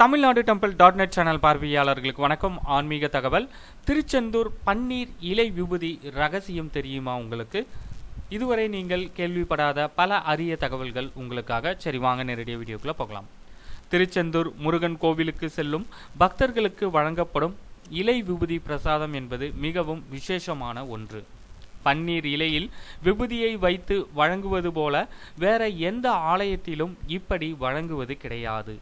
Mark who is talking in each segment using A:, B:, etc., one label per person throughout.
A: Tamilnadu temple dot net channel பார்வையாளர்களுக்கு வணக்கம். ஆன்மீக தகவல். திருச்செந்தூர் பன்னீர் இலை விபூதி ரகசியம் தெரியுமா உங்களுக்கு? இதுவரை நீங்கள் கேள்விப்படாத பல அரிய தகவல்கள் உங்களுக்காக. சரி வாங்க நேரடியாக வீடியோக்குள்ளே போகலாம். திருச்செந்தூர் முருகன் கோவிலுக்கு செல்லும் பக்தர்களுக்கு வழங்கப்படும் இலை விபூதி பிரசாதம் என்பது மிகவும் விசேஷமான ஒன்று. பன்னீர் இலையில் விபூதியை வைத்து வழங்குவது போல வேற எந்த ஆலயத்திலும் இப்படி வழங்குவது கிடையாது.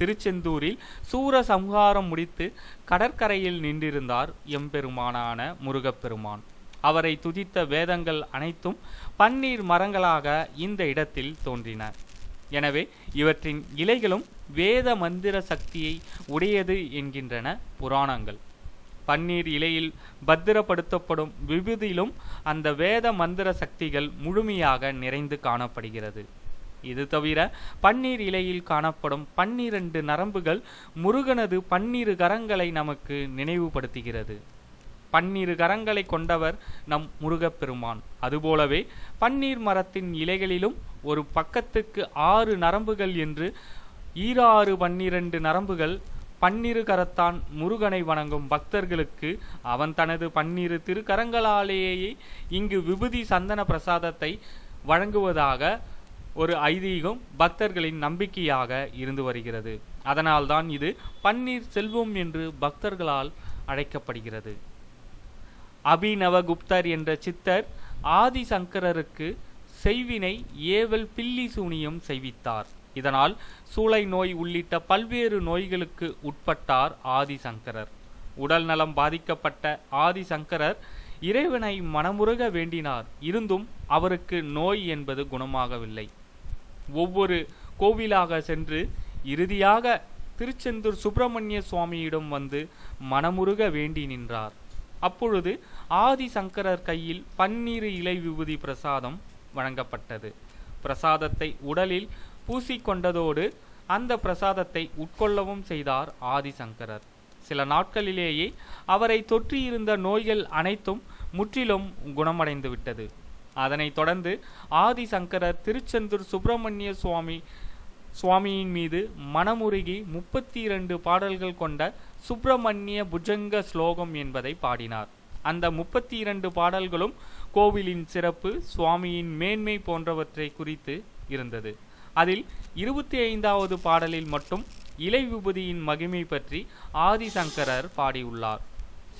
A: திருச்செந்தூரில் சூர சம்ஹாரம் முடித்து கடற்கரையில் நின்றிருந்தார் எம்பெருமானான முருகப்பெருமான். அவரை துதித்த வேதங்கள் அனைத்தும் பன்னீர் மரங்களாக இந்த இடத்தில் தோன்றின. எனவே இவற்றின் இலைகளும் வேத மந்திர சக்தியை உடையது என்கின்றன புராணங்கள். பன்னீர் இலையில் பத்திரப்படுத்தப்படும் விபுதியிலும் அந்த வேத மந்திர சக்திகள் முழுமையாக நிறைந்து காணப்படுகிறது. இது தவிர பன்னீர் இலையில் காணப்படும் பன்னிரண்டு நரம்புகள் முருகனது பன்னிரு கரங்களை நமக்கு நினைவுபடுத்துகிறது. பன்னிரு கரங்களை கொண்டவர் நம் முருகப்பெருமான். அதுபோலவே பன்னீர் மரத்தின் இலைகளிலும் ஒரு பக்கத்துக்கு ஆறு நரம்புகள் என்று ஈராறு பன்னிரண்டு நரம்புகள் பன்னிரு கரத்தான் முருகனை வணங்கும் பக்தர்களுக்கு அவன் தனது பன்னிரு திருக்கரங்களாலேயே இங்கு விபூதி சந்தன பிரசாதத்தை வழங்குவதாக ஒரு ஐதீகம் பக்தர்களின் நம்பிக்கையாக இருந்து வருகிறது. அதனால்தான் இது பன்னீர் செல்வம் என்று பக்தர்களால் அழைக்கப்படுகிறது. அபிநவகுப்தர் என்ற சித்தர் ஆதிசங்கரருக்கு செய்வினை ஏவல் பில்லி சூனியம் செய்வித்தார். இதனால் சூளை நோய் உள்ளிட்ட பல்வேறு நோய்களுக்கு உட்பட்டார் ஆதிசங்கரர். உடல் நலம் பாதிக்கப்பட்ட ஆதிசங்கரர் இறைவனை மனமுருக வேண்டினார். இருந்தும் அவருக்கு நோய் என்பது குணமாகவில்லை. ஒவ்வொரு கோவிலாக சென்று இறுதியாக திருச்செந்தூர் சுப்பிரமணிய சுவாமியிடம் வந்து மனமுருக வேண்டி நின்றார். அப்பொழுது ஆதிசங்கரர் கையில் பன்னீர் இலை விபூதி பிரசாதம் வழங்கப்பட்டது. பிரசாதத்தை உடலில் பூசிக்கொண்டதோடு அந்த பிரசாதத்தை உட்கொள்ளவும் செய்தார் ஆதிசங்கரர். சில நாட்களிலேயே அவரை தொற்றியிருந்த நோய்கள் அனைத்தும் முற்றிலும் குணமடைந்துவிட்டது. அதனைத் தொடர்ந்து ஆதிசங்கரர் திருச்செந்தூர் சுப்பிரமணிய சுவாமி சுவாமியின் மீது மனமுருகி முப்பத்தி இரண்டு பாடல்கள் கொண்ட சுப்பிரமணிய புஜங்க ஸ்லோகம் என்பதை பாடினார். அந்த முப்பத்தி இரண்டு பாடல்களும் கோவிலின் சிறப்பு சுவாமியின் மேன்மை போன்றவற்றை குறித்து இருந்தது. அதில் இருபத்தி ஐந்தாவது பாடலில் மட்டும் இலை விபதியின் மகிமை பற்றி ஆதிசங்கரர் பாடியுள்ளார்.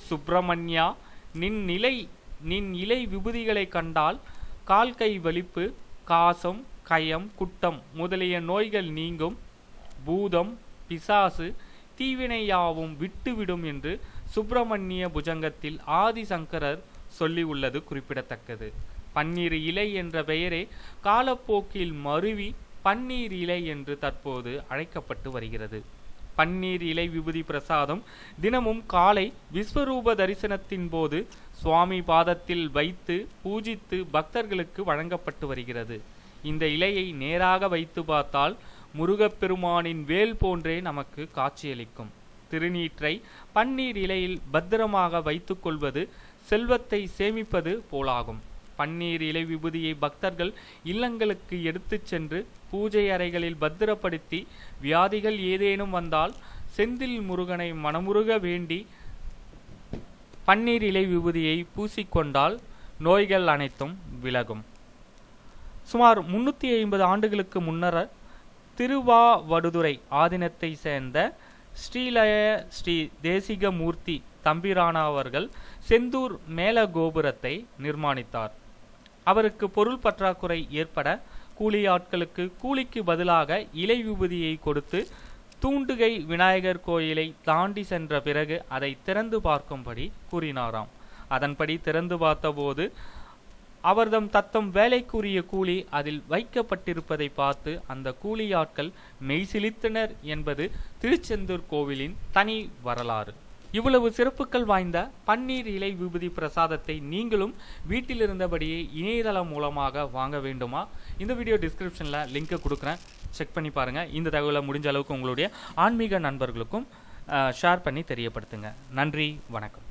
A: சுப்பிரமணியா நின் நிலை நின் இலை விபூதிகளை கண்டால் கால் கை வலிப்பு காசம் கயம் குட்டம் முதலிய நோய்கள் நீங்கும். பூதம் பிசாசு தீவினையாவும் விட்டுவிடும் என்று சுப்பிரமணிய புஜங்கத்தில் ஆதிசங்கரர் சொல்லியுள்ளது குறிப்பிடத்தக்கது. பன்னீர் இலை என்ற பெயரே காலப்போக்கில் மருவி பன்னீர் இலை என்று தற்போது அழைக்கப்பட்டு வருகிறது. பன்னீர் இலை விபூதி பிரசாதம். தினமும் காலை விஸ்வரூப தரிசனத்தின் போது சுவாமி பாதத்தில் வைத்து பூஜித்து பக்தர்களுக்கு வழங்கப்பட்டு வருகிறது. இந்த இலையை நேராக வைத்து பார்த்தால் முருகப்பெருமானின் வேல் போன்றே நமக்கு காட்சியளிக்கும். திருநீற்றை பன்னீர் இலையில் பத்திரமாக வைத்துக்கொள்வது செல்வத்தை சேமிப்பது போலாகும். பன்னீர் இலை விபூதியை பக்தர்கள் இல்லங்களுக்கு எடுத்துச் சென்று பூஜை அறைகளில் பத்திரப்படுத்தி வியாதிகள் ஏதேனும் வந்தால் செந்தில் முருகனை மனமுருக வேண்டி பன்னீர் இலை விபூதியை பூசிக்கொண்டால் நோய்கள் அனைத்தும் விலகும். சுமார் முன்னூற்றி ஐம்பது ஆண்டுகளுக்கு முன்னர் திருவாவடுதுறை ஆதீனத்தை சேர்ந்த ஸ்ரீலய ஸ்ரீ தேசிகமூர்த்தி தம்பிரானா அவர்கள் செந்தூர் மேல கோபுரத்தை நிர்மாணித்தார். அவருக்கு பொருள் பற்றாக்குறை ஏற்பட கூலி ஆட்களுக்கு கூலிக்கு பதிலாக இலை விபூதியை கொடுத்து தூண்டுகை விநாயகர் கோயிலை தாண்டி சென்ற பிறகு அதை திறந்து பார்க்கும்படி கூறினாராம். அதன்படி திறந்து பார்த்தபோது அவர்தம் தத்தம் வேலைக்குரிய கூலி அதில் வைக்கப்பட்டிருப்பதை பார்த்து அந்த கூலி ஆட்கள் மெய்சிலித்தனர் என்பது திருச்செந்தூர் கோவிலின் தனி வரலாறு. இவ்வளவு சிறப்புகள் வாய்ந்த பன்னீர் இலை விபூதி பிரசாதத்தை நீங்களும் வீட்டில் இருந்தபடியே இணையதளம் மூலமாக வாங்க வேண்டுமா? இந்த வீடியோ டிஸ்கிரிப்ஷனில் லிங்க்கை கொடுக்குறேன். செக் பண்ணி பாருங்கள் இந்த தகவலை முடிஞ்ச அளவுக்கு உங்களுடைய ஆன்மீக நண்பர்களுக்கும் ஷேர் பண்ணி தெரியப்படுத்துங்க. நன்றி. வணக்கம்.